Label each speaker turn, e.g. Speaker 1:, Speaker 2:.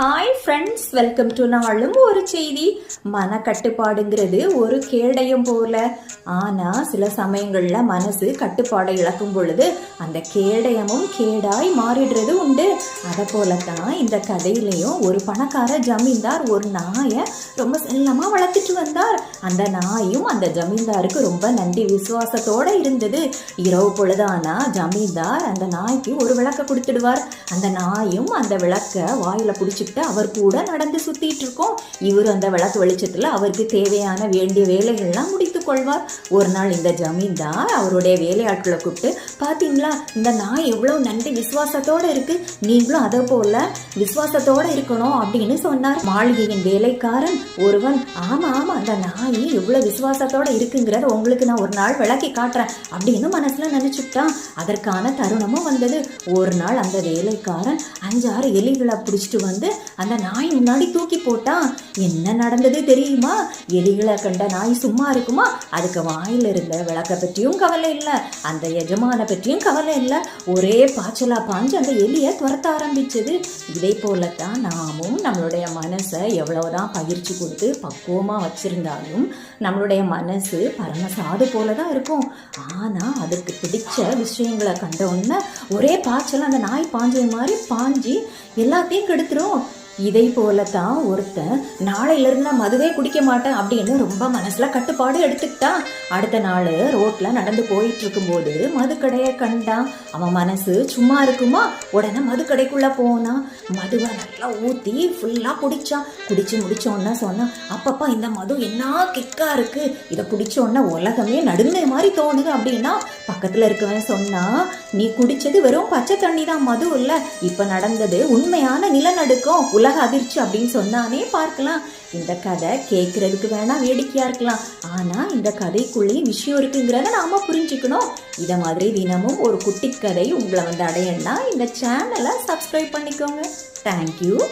Speaker 1: Hi friends welcome to நாளும் ஒரு செய்தி. மனக்கட்டுப்பாடுங்கிறது ஒரு கேடயம் போல. ஆனால் சில சமயங்களில் மனசு கட்டுப்பாடை இழக்கும் பொழுது அந்த கேடயமும் கேடாய் மாறிடுறது உண்டு. அதை போல தான் இந்த கதையிலையும் ஒரு பணக்கார ஜமீன்தார் ஒரு நாயை ரொம்ப செல்லமாக வளர்த்துட்டு வந்தார். அந்த நாயும் அந்த ஜமீன்தாருக்கு ரொம்ப நன்றி விசுவாசத்தோடு இருந்தது. இரவு பொழுதானா ஜமீன்தார் அந்த நாய்க்கு ஒரு விளக்க கொடுத்துடுவார். அந்த நாயும் அந்த விளக்க பிடிச்சி பிடிச்சிக்கிட்டு அவர் கூட நடந்து சுத்திட்டு இருக்கோம். இவர் அந்த விளக்கு வெளிச்சத்துல அவருக்கு தேவையான வேண்டிய வேலைகள்லாம் முடித்து கொள்வார். ஒரு நாள் இந்த ஜமீன்தார் அவருடைய வேலையாட்களை கூப்பிட்டு பாத்தீங்களா இந்த நாய் எவ்வளவு நன்றி விசுவாசத்தோட இருக்கு. நீங்களும் அதை போல விசுவாசத்தோட இருக்கணும் அப்படின்னு சொன்னார். மாளிகையின் வேலைக்காரன் ஒருவன் ஆமா ஆமா அந்த நாய் இவ்வளோ விசுவாசத்தோட இருக்குங்கிறத உங்களுக்கு நான் ஒரு நாள் விளக்கி காட்டுறேன் அப்படின்னு மனசுல நினச்சிட்டான் அதற்கான தருணமும் வந்தது. ஒரு நாள் அந்த வேலைக்காரன் அஞ்சாறு எலிகளை பிடிச்சிட்டு வந்து அந்த நாய் முன்னாடி தூக்கி போட்டான். என்ன நடந்தது தெரியுமா? எலிகளை கண்ட நாய் சும்மா இருக்குமா? அதுக்கு வாயில் இருந்த விளக்கை பற்றியும் கவலை இல்லை அந்த எஜமான பற்றியும் கவலை இல்லை. ஒரே பாய்ச்சலாக பாஞ்சு அந்த எலியை துரத்த ஆரம்பிச்சது. இதே போலத்தான் நாமும் நம்மளுடைய மனசை எவ்வளவுதான் பயிற்சி கொடுத்து பக்குவமாக வச்சிருந்தாலும் நம்மளுடைய மனசு பரமசாது போல தான் இருக்கும். ஆனால் அதுக்கு பிடிச்ச விஷயங்களை கண்ட உடனே ஒரே பாய்ச்சல் அந்த நாய் பாஞ்சது மாதிரி பாஞ்சு எல்லாத்தையும் கெடுத்துரும். இதை போலத்தான் ஒருத்தன் நாளையிலிருந்து நான் மதுவே குடிக்க மாட்டேன் அப்படின்னு ரொம்ப மனசுல கட்டுப்பாடு எடுத்துக்கிட்டான் அடுத்த நாள் ரோட்ல நடந்து போயிட்டு இருக்கும்போது மதுக்கடையை கண்டான். அவன் மனசு சும்மா இருக்குமா? உடனே மதுக்கடைக்குள்ள போனான். மதுவை நல்லா ஊற்றி ஃபுல்லா குடிச்சான். குடிச்சு முடித்தோன்னா சொன்னான் அப்பப்பா இந்த மது என்ன கிக்கா இருக்கு? இதை குடிச்ச உடனே உலகமே நடுங்க மாதிரி தோணுது அப்படின்னா பக்கத்துல இருக்கவன் சொன்னா நீ குடிச்சது வெறும் பச்சை தண்ணி தான் மது இல்ல. இப்ப நடந்தது உண்மையான நிலநடுக்கம். உலக அதிர்ச்சி அப்படின்னு சொன்னானே பார்க்கலாம். இந்த கதை கேட்கறதுக்கு வேணா வேடிக்கையா இருக்கலாம். ஆனா இந்த கதைக்குள்ளேயும் விஷயம் இருக்குங்கிறத நாம புரிஞ்சுக்கணும். இத மாதிரி தினமும் ஒரு குட்டி கதை உங்களை வந்து அடையணும்னா இந்த சேனலை சப்ஸ்கிரைப் பண்ணிக்கோங்க. தேங்க்யூ